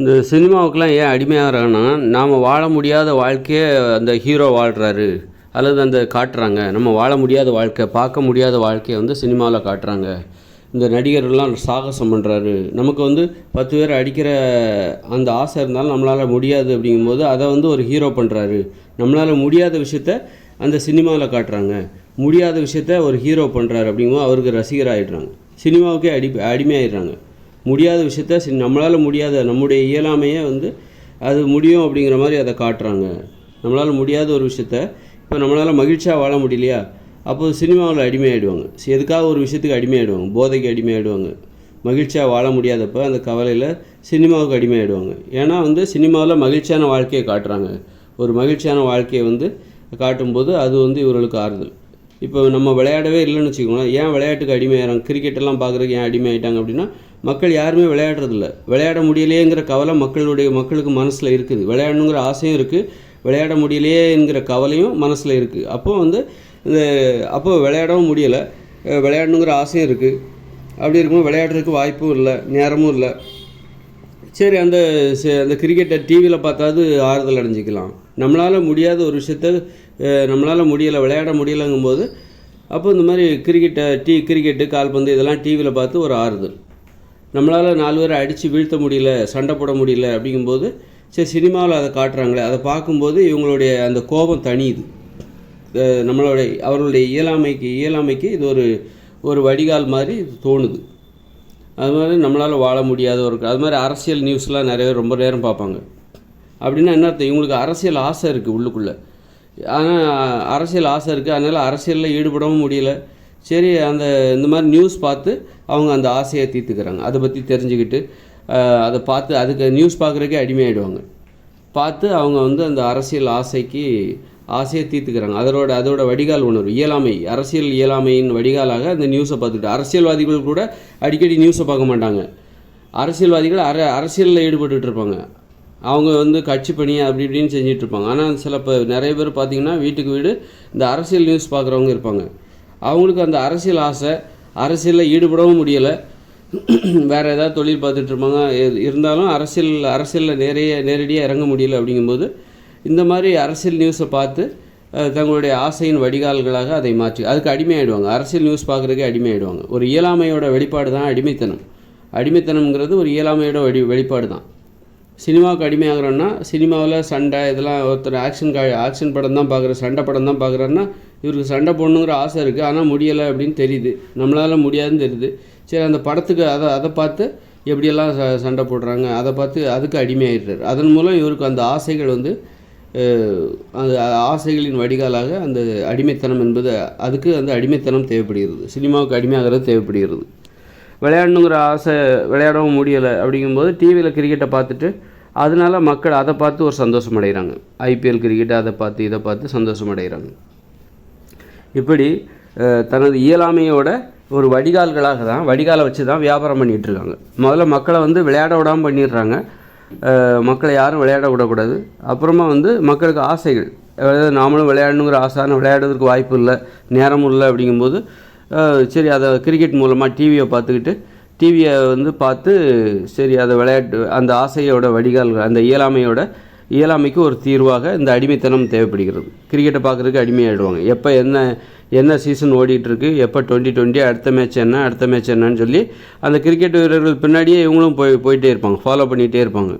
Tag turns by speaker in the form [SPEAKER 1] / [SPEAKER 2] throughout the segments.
[SPEAKER 1] இந்த சினிமாவுக்கெலாம் ஏன் அடிமையாகிறாங்கன்னா நாம் வாழ முடியாத வாழ்க்கையை அந்த ஹீரோ வாழ்கிறாரு அல்லது அந்த காட்டுறாங்க. நம்ம வாழ முடியாத வாழ்க்கை பார்க்க முடியாத வாழ்க்கையை வந்து சினிமாவில் காட்டுறாங்க. இந்த நடிகர்லாம் சாகசம் பண்ணுறாரு நமக்கு வந்து பத்து பேர் அடிக்கிற அந்த ஆசை இருந்தாலும் நம்மளால் முடியாது அப்படிங்கும்போது அதை வந்து ஒரு ஹீரோ பண்ணுறாரு நம்மளால் முடியாத விஷயத்த அந்த சினிமாவில் காட்டுறாங்க. முடியாத விஷயத்த ஒரு ஹீரோ பண்ணுறாரு அப்படிங்கும்போது அவருக்கு ரசிகர் ஆகிடுறாங்க சினிமாவுக்கே அடி அடிமையாயிடுறாங்க. முடியாத விஷயத்த சரி நம்மளால் முடியாத நம்முடைய இயலாமையே வந்து அது முடியும் அப்படிங்கிற மாதிரி அதை காட்டுறாங்க. நம்மளால் முடியாத ஒரு விஷயத்த இப்போ நம்மளால் மகிழ்ச்சியாக வாழ முடியலையா? அப்போ சினிமாவில் அடிமையாயிடுவாங்க. எதுக்காக ஒரு விஷயத்துக்கு அடிமையாயிடுவாங்க? போதைக்கு அடிமையாயிடுவாங்க. மகிழ்ச்சியாக வாழ முடியாதப்போ அந்த கவலையில் சினிமாவுக்கு அடிமையாயிடுவாங்க. ஏன்னா வந்து சினிமாவில் மகிழ்ச்சியான வாழ்க்கையை காட்டுறாங்க. ஒரு மகிழ்ச்சியான வாழ்க்கையை வந்து காட்டும்போது அது வந்து இவர்களுக்கு ஆறுதல். இப்போ நம்ம விளையாடவே இல்லைன்னு வச்சுக்கோங்களேன். ஏன் விளையாட்டுக்கு அடிமையாகிறாங்க கிரிக்கெட் எல்லாம் பார்க்குறதுக்கு ஏன் அடிமையாயிட்டாங்க அப்படின்னா மக்கள் யாருமே விளையாடுறதில்ல. விளையாட முடியலையேங்கிற கவலை மக்களுடைய மக்களுக்கு மனசில் இருக்குது. விளையாடணுங்கிற ஆசையும் இருக்குது விளையாட முடியலையேங்கிற கவலையும் மனசில் இருக்குது அப்போது வந்து இந்த அப்போ விளையாடவும் முடியலை. விளையாடணுங்கிற ஆசையும் இருக்குது அப்படி இருக்கும்போது விளையாடுறதுக்கு வாய்ப்பும் இல்லை. நேரமும் இல்லை. சரி அந்த அந்த கிரிக்கெட்டை டிவியில் பார்த்தாவது ஆறுதல் அடைஞ்சிக்கலாம். நம்மளால் முடியாத ஒரு விஷயத்த நம்மளால் முடியலை விளையாட முடியலைங்கும்போது அப்போ இந்த மாதிரி கிரிக்கெட்டை டி கிரிக்கெட்டு கால்பந்து இதெல்லாம் டிவியில் பார்த்து ஒரு ஆறுதல். நம்மளால் நாலு பேரை அடித்து வீழ்த்த முடியல சண்டை போட முடியல அப்படிங்கும்போது சரி சினிமாவில் அதை காட்டுறாங்களே அதை பார்க்கும்போது இவங்களுடைய அந்த கோபம் தனியுது நம்மளுடைய அவர்களுடைய இயலாமைக்கு இயலாமைக்கு இது ஒரு ஒரு வடிகால் மாதிரி இது தோணுது. அது மாதிரி நம்மளால் வாழ முடியாத ஒரு அது மாதிரி அரசியல் நியூஸ்லாம் நிறைய ரொம்ப நேரம் பார்ப்பாங்க. அப்படின்னா என்ன அர்த்தம்? இவங்களுக்கு அரசியல் ஆசை இருக்குது உள்ளுக்குள்ளே. ஆனால் அரசியல் ஆசை இருக்குது அதனால் அரசியலில் ஈடுபடவும் முடியல. சரி அந்த இந்த மாதிரி நியூஸ் பார்த்து அவங்க அந்த ஆசையை தீர்த்துக்கிறாங்க. அதை பற்றி தெரிஞ்சுக்கிட்டு அதை பார்த்து அதுக்கு நியூஸ் பார்க்குறக்கே அடிமையாயிடுவாங்க. பார்த்து அவங்க வந்து அந்த அரசியல் ஆசைக்கு ஆசையை தீர்த்துக்கிறாங்க. அதோட அதோட வடிகால் உணர்வு இயலாமை அரசியல் இயலாமையின் வடிகாலாக அந்த நியூஸை பார்த்துக்கிட்டு அரசியல்வாதிகள் கூட அடிக்கடி நியூஸை பார்க்க மாட்டாங்க. அரசியல்வாதிகள் அர அரசியலில் ஈடுபட்டுட்டு இருப்பாங்க. அவங்க வந்து கட்சி பணி அப்படி இப்படின்னு செஞ்சிட்ருப்பாங்க ஆனால் சில இப்போ நிறைய பேர் பார்த்திங்கன்னா வீட்டுக்கு வீடு இந்த அரசியல் நியூஸ் பார்க்குறவங்க இருப்பாங்க. அவங்களுக்கு அந்த அரசியல் ஆசை அரசியலில் ஈடுபடவும் முடியலை. வேறு ஏதாவது தொழில் பார்த்துட்ருப்பாங்க இருந்தாலும் அரசியல் அரசியலில் நிறைய நேரடியாக இறங்க முடியல அப்படிங்கும்போது இந்த மாதிரி அரசியல் நியூஸை பார்த்து தங்களுடைய ஆசையின் வடிகால்களாக அதை மாற்றி அதுக்கு அடிமையாயிடுவாங்க. அரசியல் நியூஸ் பார்க்குறதுக்கே அடிமையாயிடுவாங்க. ஒரு இயலாமையோட வெளிப்பாடு தான் அடிமைத்தனம். அடிமைத்தனம்ங்கிறது ஒரு இயலாமையோட வடி வெளிப்பாடு தான். சினிமாவுக்கு அடிமையாகிறோன்னா சினிமாவில் சண்டை இதெல்லாம் ஒருத்தர் ஆக்ஷன் கா ஆக்ஷன் படம் தான் பார்க்குற சண்டை படம் தான் பார்க்குறாருன்னா இவருக்கு சண்டை போடணுங்கிற ஆசை இருக்குது ஆனால் முடியலை அப்படின்னு தெரியுது. நம்மளால் முடியாதுன்னு தெரியுது. சரி அந்த படத்துக்கு அதை அதை பார்த்து எப்படியெல்லாம் ச சண்டை போடுறாங்க அதை பார்த்து அதுக்கு அடிமையாயிடுறாரு. அதன் மூலம் இவருக்கு அந்த ஆசைகள் வந்து அந்த ஆசைகளின் வடிகாலாக அந்த அடிமைத்தனம் என்பது அதுக்கு அந்த அடிமைத்தனம் தேவைப்படுகிறது. சினிமாவுக்கு அடிமையாகிறது தேவைப்படுகிறது. விளையாடணுங்கிற ஆசை விளையாடவும் முடியலை அப்படிங்கும்போது டிவியில் கிரிக்கெட்டை பார்த்துட்டு அதனால மக்கள் அதை பார்த்து ஒரு சந்தோஷம் அடைகிறாங்க ஐபிஎல் கிரிக்கெட் அதை பார்த்து இதை பார்த்து சந்தோஷம் அடைகிறாங்க இப்படி தனது இயலாமையோட ஒரு வடிகால்களாக தான் வடிகாலை வச்சு தான் வியாபாரம் பண்ணிகிட்டு இருக்காங்க. முதல்ல மக்களை வந்து விளையாட விடாமல் பண்ணிடுறாங்க. மக்களை யாரும் விளையாட விடக்கூடாது. அப்புறமா வந்து மக்களுக்கு ஆசைகள். அதாவது நாமளும் விளையாடணுங்கிற ஆசை விளையாடுறதுக்கு வாய்ப்பு இல்லை நேரமும் இல்லை அப்படிங்கும்போது சரி அதை கிரிக்கெட் மூலமாக டிவியை பார்த்துக்கிட்டு டிவியை வந்து பார்த்து சரி அதை விளையாட்டு அந்த ஆசையோட வடிகால் அந்த இயலாமையோட இயலாமைக்கு ஒரு தீர்வாக இந்த அடிமைத்தனம் தேவைப்படுகிறது. கிரிக்கெட்டை பார்க்குறதுக்கு அடிமையாகிடுவாங்க எப்போ என்ன என்ன சீசன் ஓடிட்டுருக்கு எப்போ டுவெண்ட்டி டுவெண்ட்டி அடுத்த மேட்ச் என்ன அடுத்த மேட்ச் என்னன்னு சொல்லி அந்த கிரிக்கெட் வீரர்கள் பின்னாடியே இவங்களும் போய் போயிட்டே இருப்பாங்க. ஃபாலோ பண்ணிகிட்டே இருப்பாங்க.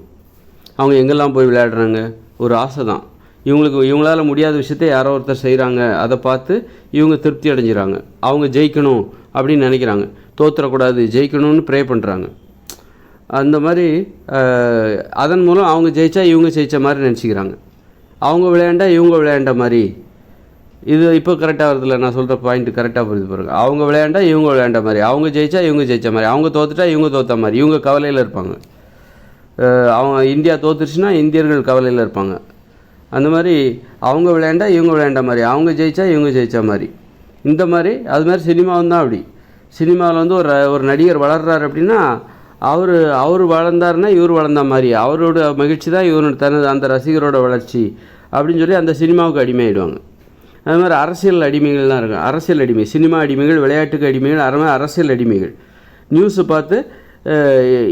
[SPEAKER 1] அவங்க எங்கெல்லாம் போய் விளையாடுறாங்க? ஒரு ஆசை தான். இவங்களுக்கு இவங்களால் முடியாத விஷயத்தை யாரோ ஒருத்தர் செய்கிறாங்க அதை பார்த்து இவங்க திருப்தி அடைஞ்சிறாங்க. அவங்க ஜெயிக்கணும் அப்படின்னு நினைக்கிறாங்க. தோத்துறக்கூடாது. ஜெயிக்கணும்னு ப்ரே பண்ணுறாங்க அந்த மாதிரி அதன் மூலம் அவங்க ஜெயிச்சா இவங்க ஜெயிச்ச மாதிரி நினச்சிக்கிறாங்க. அவங்க விளையாண்டா இவங்க விளையாண்ட மாதிரி. இது இப்போ கரெக்டாக வருதுல்ல நான் சொல்கிற பாயிண்ட் கரெக்டாக புரிஞ்சு பாருங்க. அவங்க விளையாண்டா இவங்க விளையாண்ட மாதிரி. அவங்க ஜெயிச்சா இவங்க ஜெயிச்ச மாதிரி. அவங்க தோத்துட்டா இவங்க தோத்த மாதிரி. இவங்க கவலையில் இருப்பாங்க. அவங்க இந்தியா தோத்துருச்சுன்னா இந்தியர்கள் கவலையில் இருப்பாங்க. அந்த மாதிரி அவங்க விளையாண்டா இவங்க விளையாண்ட மாதிரி. அவங்க ஜெயிச்சா இவங்க ஜெயிச்ச மாதிரி. இந்த மாதிரி அது மாதிரி சினிமாவும் தான் அப்படி. சினிமாவில் வந்து ஒரு ஒரு நடிகர் வளர்றாரு அப்படின்னா அவர் அவர் வளர்ந்தாருன்னா இவர் வளர்ந்த மாதிரி. அவரோட மகிழ்ச்சி தான் இவரோட தனது அந்த ரசிகரோட வளர்ச்சி அப்படின்னு சொல்லி அந்த சினிமாவுக்கு அடிமையாயிடுவாங்க. அது மாதிரி அரசியல் அடிமைகள்லாம் இருக்கும் அரசியல் அடிமை சினிமா அடிமைகள் விளையாட்டுக்கு அடிமைகள் அறமே அரசியல் அடிமைகள். நியூஸை பார்த்து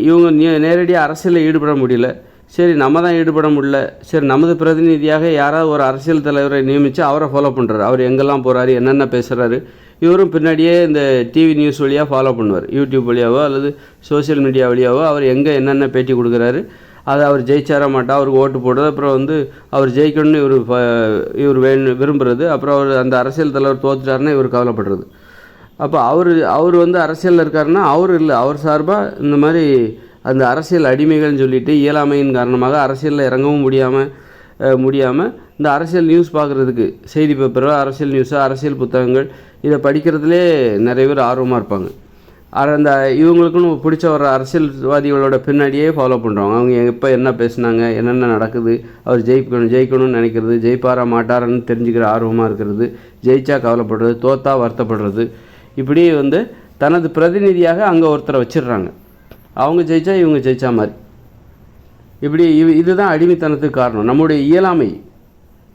[SPEAKER 1] இவங்க நே- நேரடியாக அரசியலில் ஈடுபட முடியல. சரி நம்ம தான் ஈடுபட முடியல. சரி நமது பிரதிநிதியாக யாராவது ஒரு அரசியல் தலைவரை நியமித்து அவரை ஃபாலோ பண்ணுறாரு அவர் எங்கெல்லாம் போகிறாரு என்னென்ன பேசுகிறாரு இவரும் பின்னாடியே இந்த டிவி நியூஸ் வழியாக ஃபாலோ பண்ணுவார். யூடியூப் வழியாவோ அல்லது சோஷியல் மீடியா வழியாவோ அவர் எங்கே என்னென்ன பேட்டி கொடுக்குறாரு அதை அவர் ஜெயிச்சார மாட்டா அவருக்கு ஓட்டு போடுறது அப்புறம் வந்து அவர் ஜெயிக்கணும்னு இவர் இவர் வேணும் விரும்புகிறது அப்புறம் அவர் அந்த அரசியல் தலைவர் தோத்துட்டாருன்னா இவர் கவலைப்படுறது. அப்போ அவர் அவர் வந்து அரசியலில் இருக்காருன்னா அவர் இல்லை அவர் சார்பாக இந்த மாதிரி அந்த அரசியல் அடிமைகள்னு சொல்லிட்டு இயலாமையின் காரணமாக அரசியலில் இறங்கவும் முடியாமல் முடியாமல் இந்த அரசியல் நியூஸ் பார்க்குறதுக்கு செய்தி பேப்பரோ அரசியல் நியூஸோ அரசியல் புத்தகங்கள் இதை படிக்கிறதுலே நிறைய பேர் ஆர்வமாக இருப்பாங்க. அந்த இவங்களுக்குன்னு பிடிச்ச ஒரு அரசியல்வாதிகளோட பின்னாடியே ஃபாலோ பண்ணுறவங்க அவங்க எப்போ என்ன பேசுனாங்க என்னென்ன நடக்குது அவர் ஜெயிக்கணும் ஜெயிக்கணும்னு நினைக்கிறது ஜெயிப்பாரா மாட்டாரான்னு தெரிஞ்சுக்கிற ஆர்வமாக இருக்கிறது ஜெயிச்சா கவலைப்படுறது தோத்தா வருத்தப்படுறது. இப்படி வந்து தனது பிரதிநிதியாக அங்கே ஒருத்தரை வச்சிடுறாங்க. அவங்க ஜெயிச்சா இவங்க ஜெயிச்சா மாதிரி. இப்படி இது இதுதான் அடிமைத்தனத்துக்கு காரணம். நம்முடைய இயலாமை.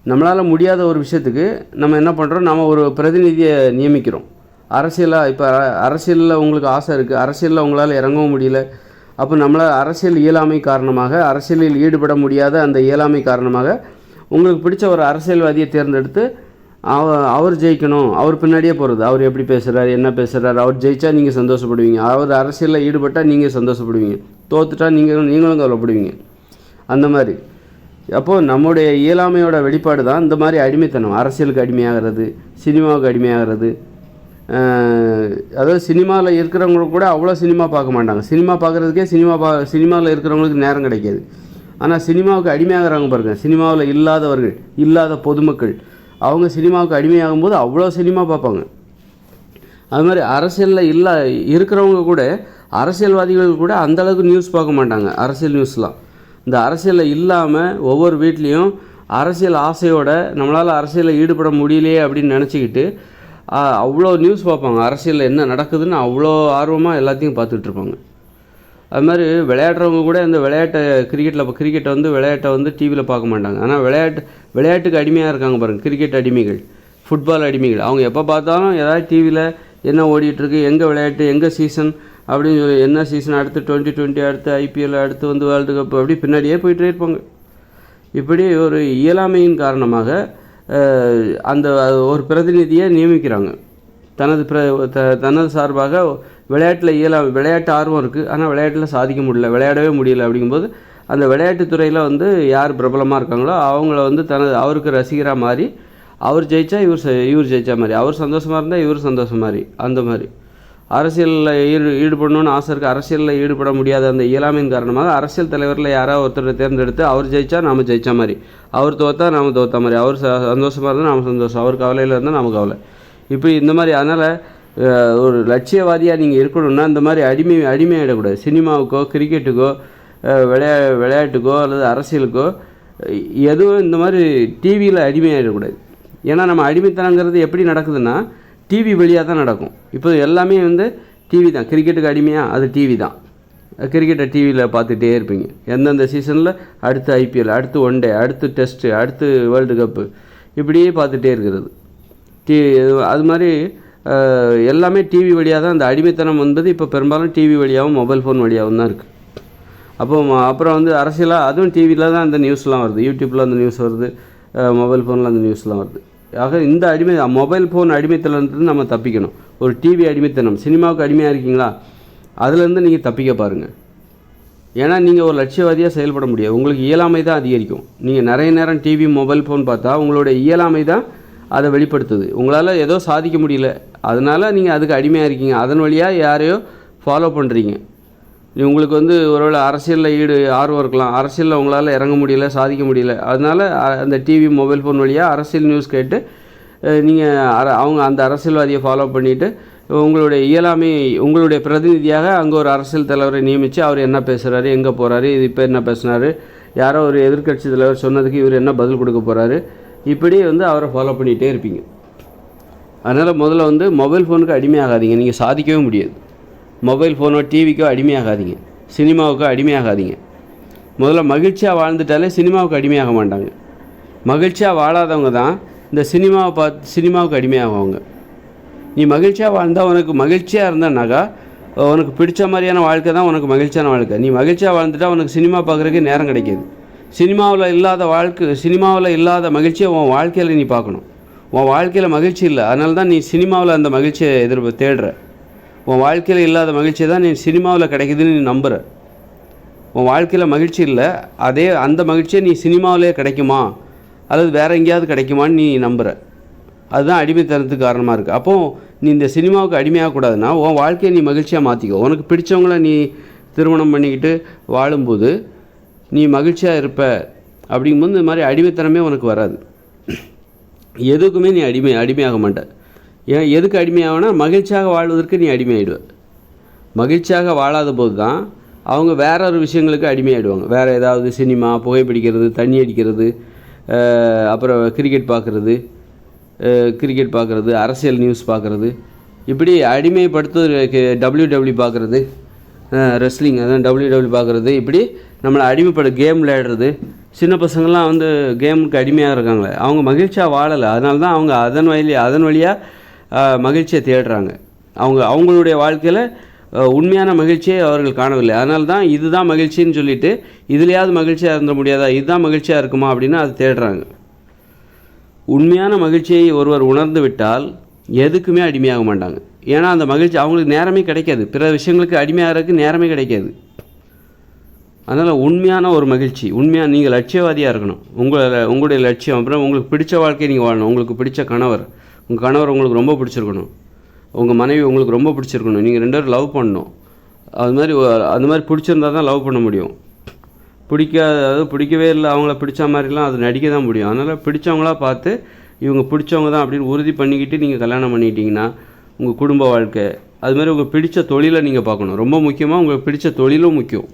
[SPEAKER 1] நம்மளால் முடியாத ஒரு விஷயத்துக்கு நம்ம என்ன பண்ணுறோம் நம்ம ஒரு பிரதிநிதியை நியமிக்கிறோம். அரசியலாக இப்போ அரசியலில் உங்களுக்கு ஆசை இருக்குது அரசியலில் உங்களால் இறங்கவும் முடியல. அப்போ நம்மளால் அரசியல் இயலாமை காரணமாக அரசியலில் ஈடுபட முடியாத அந்த இயலாமை காரணமாக உங்களுக்கு பிடிச்ச ஒரு அரசியல்வாதியை தேர்ந்தெடுத்து அவ அவர் ஜெயிக்கணும். அவர் பின்னாடியே போகிறது அவர் எப்படி பேசுகிறார் என்ன பேசுகிறார் அவர் ஜெயிச்சா நீங்கள் சந்தோஷப்படுவீங்க. அவர் அரசியலில் ஈடுபட்டால் நீங்கள் சந்தோஷப்படுவீங்க. தோத்துட்டா நீங்கள் நீங்களும் கவலைப்படுவீங்க. அந்த மாதிரி. அப்போது நம்முடைய இயலாமையோட வெளிப்பாடு தான் இந்த மாதிரி அடிமைத்தனம். அரசியலுக்கு அடிமையாகிறது சினிமாவுக்கு அடிமையாகிறது. அதாவது சினிமாவில் இருக்கிறவங்க கூட அவ்வளோ சினிமா பார்க்க மாட்டாங்க. சினிமா பார்க்குறதுக்கே சினிமா பா சினிமாவில் இருக்கிறவங்களுக்கு நேரம் கிடைக்காது. ஆனால் சினிமாவுக்கு அடிமையாகிறாங்க பாருங்கள் சினிமாவில் இல்லாதவர்கள் இல்லாத பொதுமக்கள் அவங்க சினிமாவுக்கு அடிமையாகும்போது அவ்வளோ சினிமா பார்ப்பாங்க. அது மாதிரி அரசியலில் இல்லை இருக்கிறவங்க கூட அரசியல்வாதிகள் கூட அந்தளவுக்கு நியூஸ் பார்க்க மாட்டாங்க. அரசியல் நியூஸ்லாம் இந்த அரசியலில் இல்லாமல் ஒவ்வொரு வீட்லேயும் அரசியல் ஆசையோட நம்மளால் அரசியலில் ஈடுபட முடியலையே அப்படின்னு நினச்சிக்கிட்டு அவ்வளோ நியூஸ் பார்ப்பாங்க. அரசியலில் என்ன நடக்குதுன்னு அவ்வளோ ஆர்வமாக எல்லாத்தையும் பார்த்துட்ருப்பாங்க அது மாதிரி விளையாடுறவங்க கூட இந்த விளையாட்டை கிரிக்கெட்டில் இப்போ கிரிக்கெட்டை வந்து விளையாட்டை வந்து டிவியில் பார்க்க மாட்டாங்க. ஆனால் விளையாட்டு விளையாட்டுக்கு அடிமையாக இருக்காங்க பாருங்கள் கிரிக்கெட் அடிமைகள் ஃபுட்பால் அடிமைகள். அவங்க எப்போ பார்த்தாலும் ஏதாவது டிவியில் என்ன ஓடிட்டுருக்கு எங்கே விளையாட்டு எங்கே சீசன் அப்படின்னு சொல்லி என்ன சீசன் அடுத்து டுவெண்ட்டி டுவெண்ட்டி அடுத்து ஐபிஎல் அடுத்து வந்து வேர்ல்டு கப் அப்படி பின்னாடியே போயிட்டே இருப்பாங்க. இப்படி ஒரு இயலாமையின் காரணமாக அந்த ஒரு பிரதிநிதியை நியமிக்கிறாங்க. தனது பிர த தனது சார்பாக விளையாட்டில் இயலா விளையாட்டு ஆர்வம் இருக்குது ஆனால் விளையாட்டில் சாதிக்க முடியல விளையாடவே முடியல அப்படிங்கும்போது அந்த விளையாட்டுத்துறையில் வந்து யார் பிரபலமாக இருக்காங்களோ அவங்கள வந்து தனது அவருக்கு ரசிகராக மாதிரி அவர் ஜெயிச்சா இவர் இவர் ஜெயிச்சா மாதிரி அவர் சந்தோஷமாக இருந்தால் இவர் சந்தோஷம் மாதிரி அந்த மாதிரி அரசியலில் ஈடு ஈடுபடணும்னு ஆசை இருக்குது அரசியலில் ஈடுபட முடியாத அந்த இயலாமையின் காரணமாக அரசியல் தலைவரில் யாராவது ஒருத்தரை தேர்ந்தெடுத்து அவர் ஜெயிச்சா நாம ஜெயித்த மாதிரி. அவர் தோத்தா நாம தோத்த மாதிரி. அவர் ச சந்தோஷமாக இருந்தால் நாம் சந்தோஷம். அவர் கவலையில் இருந்தால் நம்ம கவலை. இப்படி இந்த மாதிரி அதனால் ஒரு லட்சியவாதியாக நீங்கள் இருக்கணும்னா இந்த மாதிரி அடிமை அடிமையாயிடக்கூடாது. சினிமாவுக்கோ கிரிக்கெட்டுக்கோ விளையா விளையாட்டுக்கோ அல்லது அரசியலுக்கோ எதுவும் இந்த மாதிரி டிவியில் அடிமையாயிடக்கூடாது. ஏன்னா நம்ம அடிமைத்தனங்கிறது எப்படி நடக்குதுன்னா டிவி வழியாக தான் நடக்கும். இப்போ எல்லாமே வந்து டிவி தான். கிரிக்கெட்டுக்கு அடிமையாக அது டிவி தான். கிரிக்கெட்டை டிவியில் பார்த்துட்டே இருப்பீங்க. எந்தெந்த சீசனில் அடுத்து ஐபிஎல் அடுத்து ஒன் டே அடுத்து டெஸ்ட்டு அடுத்து வேர்ல்டு கப்பு இப்படியே பார்த்துட்டே இருக்கிறது. டி அது மாதிரி எல்லாமே டிவி வழியாக தான். அந்த அடிமைத்தனம் என்பது இப்போ பெரும்பாலும் டிவி வழியாகவும் மொபைல் ஃபோன் வழியாகவும் தான் இருக்குது அப்போ அப்புறம் வந்து அரசியலாக அதுவும் டிவியில் தான் அந்த நியூஸ்லாம் வருது. யூடியூப்பில் அந்த நியூஸ் வருது மொபைல் ஃபோனில் அந்த நியூஸ்லாம் வருது. ஆக இந்த அடிமை மொபைல் ஃபோன் அடிமைத்தனத்துலேருந்து நம்ம தப்பிக்கணும். ஒரு டிவி அடிமைத்தனம் சினிமாவுக்கு அடிமையாக இருக்கீங்களா? அதுலேருந்து நீங்கள் தப்பிக்க பாருங்கள் ஏன்னா நீங்கள் ஒரு லட்சியவாதியாக செயல்பட முடியாது. உங்களுக்கு இயலாமை தான் அதிகரிக்கும். நீங்கள் நிறைய நேரம் டிவி மொபைல் ஃபோன் பார்த்தா உங்களுடைய இயலாமை தான் அதை வெளிப்படுத்துது. உங்களால் ஏதோ சாதிக்க முடியல. அதனால் நீங்கள் அதுக்கு அடிமையாக இருக்கீங்க. அதன் வழியாக யாரையோ ஃபாலோ பண்ணுறீங்க உங்களுக்கு வந்து ஒருவேளை அரசியலில் ஈடு ஆர்வம் இருக்கலாம். அரசியலில் உங்களால் இறங்க முடியல சாதிக்க முடியல. அதனால் அந்த டிவி மொபைல் ஃபோன் வழியாக அரசியல் நியூஸ் கேட்டு நீங்கள் அர அவங்க அந்த அரசியல்வாதியை ஃபாலோ பண்ணிவிட்டு உங்களுடைய இயலாமை உங்களுடைய பிரதிநிதியாக அங்கே ஒரு அரசியல் தலைவரை நியமித்து அவர் என்ன பேசுகிறாரு எங்கே போகிறாரு இது இப்போ என்ன பேசுனாரு யாரோ ஒரு எதிர்க்கட்சி தலைவர் சொன்னதுக்கு இவர் என்ன பதில் கொடுக்க போகிறாரு இப்படி வந்து அவரை ஃபாலோ பண்ணிகிட்டே இருப்பீங்க. அதனால் முதல்ல வந்து மொபைல் ஃபோனுக்கு அடிமையாகாதீங்க. நீங்கள் சாதிக்கவே முடியாது. மொபைல் ஃபோனோ டிவிக்கோ அடிமையாகாதீங்க. சினிமாவுக்கோ அடிமையாகாதீங்க. முதல்ல மகிழ்ச்சியாக வாழ்ந்துட்டாலே சினிமாவுக்கு அடிமையாக மாட்டாங்க. மகிழ்ச்சியாக வாழாதவங்க தான் இந்த சினிமாவை பார்த்து சினிமாவுக்கு அடிமையாகுவாங்க. நீ மகிழ்ச்சியாக வாழ்ந்தால் உனக்கு மகிழ்ச்சியாக இருந்தனாக்கா உனக்கு பிடிச்ச மாதிரியான வாழ்க்கை தான் உனக்கு மகிழ்ச்சியான வாழ்க்கை. நீ மகிழ்ச்சியாக வாழ்ந்துட்டால் உனக்கு சினிமா பார்க்குறதுக்கு நேரம் கிடைக்கிது. சினிமாவில் இல்லாத வாழ்க்கை சினிமாவில் இல்லாத மகிழ்ச்சியை உன் வாழ்க்கையில் நீ பார்க்கணும். உன் வாழ்க்கையில் மகிழ்ச்சி இல்லை. அதனால தான் நீ சினிமாவில் அந்த மகிழ்ச்சியை எதிர்ப்பு தேடுற. உன் வாழ்க்கையில் இல்லாத மகிழ்ச்சி தான் நீ சினிமாவில் கிடைக்குதுன்னு நீ நம்புகிற உன் வாழ்க்கையில் மகிழ்ச்சி இல்லை அதே அந்த மகிழ்ச்சியை நீ சினிமாவிலே கிடைக்குமா? அல்லது வேறு எங்கேயாவது கிடைக்குமான்னு நீ நம்புகிற அதுதான் அடிமைத்தனத்துக்கு காரணமாக இருக்குது அப்போது நீ இந்த சினிமாவுக்கு அடிமையாகக்கூடாதுன்னா உன் வாழ்க்கையை நீ மகிழ்ச்சியாக மாற்றிக்கோ உனக்கு பிடிச்சவங்கள நீ திருமணம் பண்ணிக்கிட்டு வாழும்போது நீ மகிழ்ச்சியாக இருப்ப. அப்படிங்கும்போது இந்த மாதிரி அடிமைத்தனமே உனக்கு வராது. எதுக்குமே நீ அடிமை அடிமையாக மாட்ட. எதுக்கு அடிமையாகனா மகிழ்ச்சியாக வாழ்வதற்கு நீ அடிமையாயிடுவ. மகிழ்ச்சியாக வாழாத போது தான் அவங்க வேற ஒரு விஷயங்களுக்கு அடிமையாயிடுவாங்க. வேறு ஏதாவது சினிமா புகைப்பிடிக்கிறது தண்ணி அடிக்கிறது அப்புறம் கிரிக்கெட் பார்க்குறது கிரிக்கெட் பார்க்குறது அரசியல் நியூஸ் பார்க்குறது. இப்படி அடிமைப்படுத்துவதற்கு டபிள்யூ டபிள்யூ பார்க்குறது ரெஸ்லிங் அதான் டபிள்யூ டபிள்யூ பார்க்குறது. இப்படி நம்மளை அடிமைப்பட கேம் விளையாடுறது. சின்ன பசங்கள்லாம் வந்து கேமுக்கு அடிமையாக இருக்காங்களே. அவங்க மகிழ்ச்சியாக வாழலை. அதனால தான் அவங்க அதன் வழி அதன் வழியாக மகிழ்ச்சியை தேடுறாங்க. அவங்க அவங்களுடைய வாழ்க்கையில் உண்மையான மகிழ்ச்சியை அவர்கள் காணவில்லை. அதனால தான் இதுதான் மகிழ்ச்சின்னு சொல்லிட்டு இதுலையாவது மகிழ்ச்சியாக இருந்த முடியாதா? இதுதான் மகிழ்ச்சியாக இருக்குமா அப்படின்னு அதை தேடுறாங்க. உண்மையான மகிழ்ச்சியை ஒருவர் உணர்ந்து விட்டால் எதுக்குமே அடிமையாக மாட்டாங்க. ஏன்னா அந்த மகிழ்ச்சி அவங்களுக்கு நேரமே கிடைக்காது. பிற விஷயங்களுக்கு அடிமையாகிறதுக்கு நேரமே கிடைக்காது. அதனால் உண்மையான ஒரு மகிழ்ச்சி உண்மையாக நீங்கள் லட்சியவாதியாக இருக்கணும். உங்களை உங்களுடைய லட்சியம் அப்புறம் உங்களுக்கு பிடிச்ச வாழ்க்கையை நீங்கள் வாழணும். உங்களுக்கு பிடிச்ச கணவர் உங்கள் கணவர் உங்களுக்கு ரொம்ப பிடிச்சிருக்கணும். உங்கள் மனைவி உங்களுக்கு ரொம்ப பிடிச்சிருக்கணும். நீங்கள் ரெண்டு பேரும் லவ் பண்ணணும். அது மாதிரி அந்த மாதிரி பிடிச்சிருந்தா தான் லவ் பண்ண முடியும். பிடிக்காத அதாவது பிடிக்கவே இல்லை. அவங்கள பிடிச்ச மாதிரிலாம் அது நடிக்க தான் முடியும். அதனால் பிடிச்சவங்களா பார்த்து இவங்க பிடிச்சவங்க தான் அப்படின்னு உறுதி பண்ணிக்கிட்டு நீங்கள் கல்யாணம் பண்ணிக்கிட்டிங்கன்னா உங்கள் குடும்ப வாழ்க்கை அது மாதிரி உங்கள் பிடித்த தொழிலை நீங்கள் பார்க்கணும். ரொம்ப முக்கியமாக உங்களுக்கு பிடித்த தொழிலும் முக்கியம்.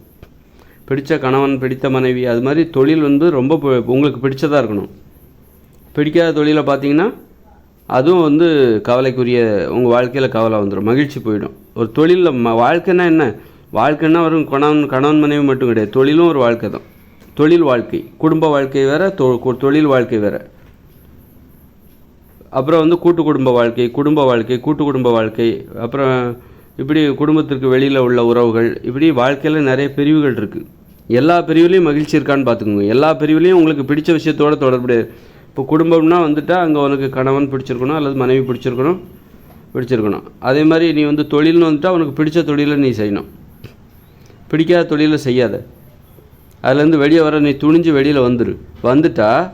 [SPEAKER 1] பிடித்த கணவன் பிடித்த மனைவி அது மாதிரி தொழில் வந்து ரொம்ப உங்களுக்கு பிடிச்சதாக இருக்கணும். பிடிக்காத தொழிலை பார்த்தீங்கன்னா அதுவும் வந்து கவலைக்குரிய உங்கள் வாழ்க்கையில் கவலை வந்துடும் மகிழ்ச்சி போயிடும். ஒரு தொழிலில் ம வாழ்க்கைன்னா என்ன? வாழ்க்கைன்னா வரும் கணவன் கணவன் மனைவி மட்டும் கிடையாது. தொழிலும் ஒரு வாழ்க்கை தான். தொழில் வாழ்க்கை. குடும்ப வாழ்க்கை வேறு தொ தொழில் வாழ்க்கை வேறு. அப்புறம் வந்து கூட்டு குடும்ப வாழ்க்கை குடும்ப வாழ்க்கை கூட்டு குடும்ப வாழ்க்கை. அப்புறம் இப்படி குடும்பத்திற்கு வெளியில் உள்ள உறவுகள் இப்படி வாழ்க்கையில் நிறைய பிரிவுகள் இருக்குது எல்லா பிரிவுலேயும் மகிழ்ச்சி இருக்கான்னு பார்த்துக்கோங்க. எல்லா பிரிவுலையும் உங்களுக்கு பிடிச்ச விஷயத்தோட தொடர்புடைய இப்போ குடும்பம்னா வந்துட்டால் அங்கே உனக்கு கணவன் பிடிச்சிருக்கணும் அல்லது மனைவி பிடிச்சிருக்கணும் பிடிச்சிருக்கணும். அதே மாதிரி நீ வந்து தொழில்னு வந்துட்டால் உனக்கு பிடிச்ச தொழிலை நீ செய்யணும். பிடிக்காத தொழிலை செய்யாத. அதுலேருந்து வெளியே வர நீ துணிஞ்சு வெளியில் வந்துரு. வந்துட்டால்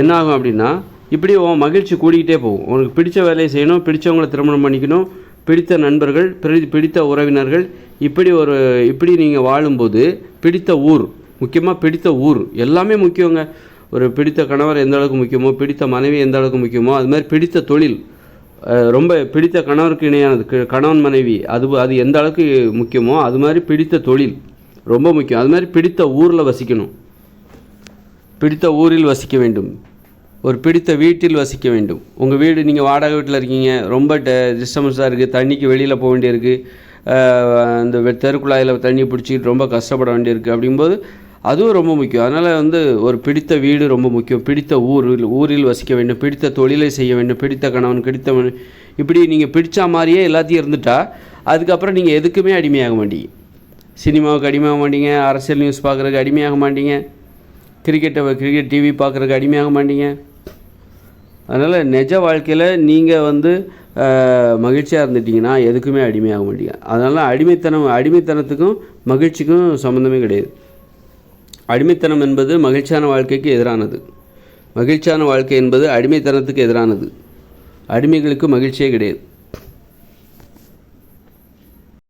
[SPEAKER 1] என்ன ஆகும் அப்படின்னா இப்படி உன் மகிழ்ச்சி கூடிக்கிட்டே போகும். உனக்கு பிடிச்ச வேலையை செய்யணும் பிடிச்சவங்கள திருமணம் பண்ணிக்கணும் பிடித்த நண்பர்கள் பிடி பிடித்த உறவினர்கள் இப்படி ஒரு இப்படி நீங்கள் வாழும்போது பிடித்த ஊர் முக்கியமாக பிடித்த ஊர் எல்லாமே முக்கியங்க. ஒரு பிடித்த கணவர் எந்த அளவுக்கு முக்கியமோ பிடித்த மனைவி எந்த அளவுக்கு முக்கியமோ அது மாதிரி பிடித்த தொழில் ரொம்ப பிடித்த கணவருக்கு இணையானது. க- கணவன் மனைவி அது அது எந்த அளவுக்கு முக்கியமோ அது மாதிரி பிடித்த தொழில் ரொம்ப முக்கியம். அது மாதிரி பிடித்த ஊரில் வசிக்கணும். பிடித்த ஊரில் வசிக்க வேண்டும். ஒரு பிடித்த வீட்டில் வசிக்க வேண்டும். உங்கள் வீடு நீங்கள் வாடகை வீட்டில் இருக்கீங்க ரொம்ப டிஸ்டர்பன்ஸாக இருக்குது தண்ணிக்கு வெளியில் போக வேண்டியிருக்கு. அந்த தெருக்குழாயில் தண்ணி பிடிச்சிக்கிட்டு ரொம்ப கஷ்டப்பட வேண்டியிருக்கு. அப்படிங்கும்போது அதுவும் ரொம்ப முக்கியம். அதனால் வந்து ஒரு பிடித்த வீடு ரொம்ப முக்கியம். பிடித்த ஊரில் ஊரில் வசிக்க வேண்டும். பிடித்த தொழிலை செய்ய வேண்டும். பிடித்த கணவன் பிடித்த இப்படி நீங்கள் பிடிச்ச மாதிரியே எல்லாத்தையும் இருந்துட்டா அதுக்கப்புறம் நீங்கள் எதுக்குமே அடிமையாக மாட்டீங்க. சினிமாவுக்கு அடிமையாக மாட்டீங்க. அரசியல் நியூஸ் பார்க்குறதுக்கு அடிமையாக மாட்டீங்க. கிரிக்கெட்டை கிரிக்கெட் டிவி பார்க்குறதுக்கு அடிமையாக மாட்டீங்க. அதனால் நிஜ வாழ்க்கையில் நீங்கள் வந்து மகிழ்ச்சியாக இருந்துட்டீங்கன்னா எதுக்குமே அடிமையாக மாட்டீங்க. அதனால் அடிமைத்தனம் அடிமைத்தனத்துக்கும் மகிழ்ச்சிக்கும் சம்மந்தமே கிடையாது. அடிமைத்தனம் என்பது மகிழ்ச்சியான வாழ்க்கைக்கு எதிரானது. மகிழ்ச்சியான வாழ்க்கை என்பது அடிமைத்தனத்துக்கு எதிரானது. அடிமைகளுக்கு மகிழ்ச்சியே கிடையாது.